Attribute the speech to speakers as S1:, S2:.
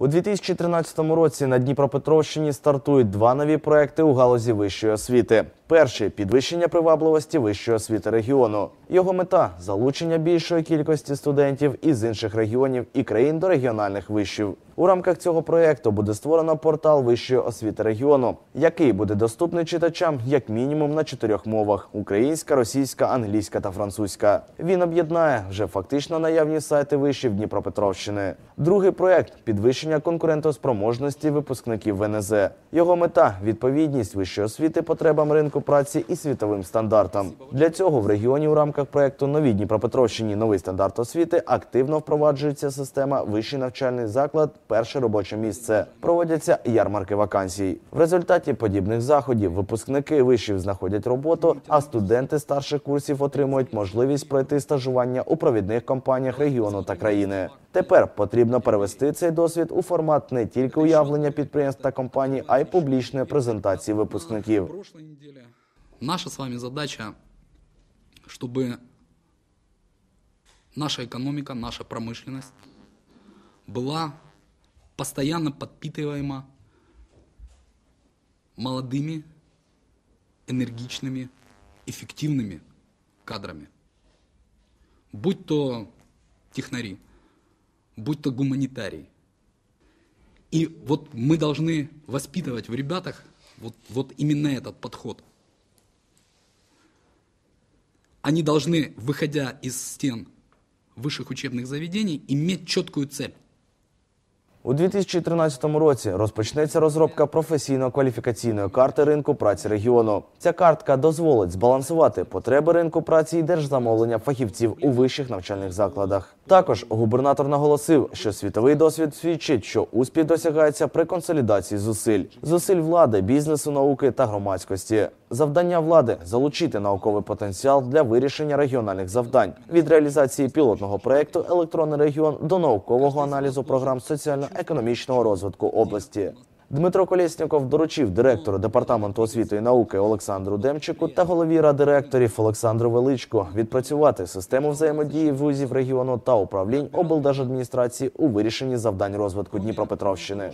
S1: У 2013 році на Дніпропетровщині стартують два нові проекти у галузі вищої освіти. Перший підвищення привабливості вищої освіти регіону. Його мета залучення більшої кількості студентів із інших регіонів і країн до регіональних вишів. У рамках цього проєкту буде створено портал вищої освіти регіону, який буде доступний читачам як мінімум на чотирьох мовах: українська, російська, англійська та французька. Він об'єднає вже фактично наявні сайти вишів Дніпропетровщини. Другий проєкт підвищення конкурентоспроможності випускників ВНЗ. Його мета відповідність вищої освіти потребам ринку праці і світовим стандартам. Для цього в регіоні у рамках проєкту Нові Дніпропетровщині новий стандарт освіти активно впроваджується система вищий навчальний заклад, перше робоче місце. Проводяться ярмарки вакансій. В результаті подібних заходів випускники вишів знаходять роботу, а студенти старших курсів отримують можливість пройти стажування у провідних компаніях регіону та країни. Тепер потрібно перевести цей досвід у формат не тільки уявлення підприємств та компаній, а й публічної презентації випускників.
S2: Наша с вами задача, чтобы наша экономика, наша промышленность была постоянно подпитываема молодыми, энергичными, эффективными кадрами. Будь то технари, будь то гуманитарии. И вот мы должны воспитывать в ребятах вот, вот именно этот подход. Они должны, выходя из стен высших учебных заведений, иметь четкую цель.
S1: У 2013 році розпочнеться розробка професійно-кваліфікаційної карти ринку праці регіону. Ця картка дозволить збалансувати потреби ринку праці і держзамовлення фахівців у вищих навчальних закладах. Також губернатор наголосив, що світовий досвід свідчить, що успіх досягається при консолідації зусиль, зусиль влади, бізнесу, науки та громадськості. Завдання влади залучити науковий потенціал для вирішення регіональних завдань від реалізації пілотного проекту Електронний регіон до наукового аналізу програм соціально-економічного розвитку області. Дмитро Колєсніков доручив директору департаменту освіти і науки Олександру Демчику та голові ради ректорів Олександру Величко відпрацювати систему взаємодії вузів регіону та управлінь облдержадміністрації у вирішенні завдань розвитку Дніпропетровщини.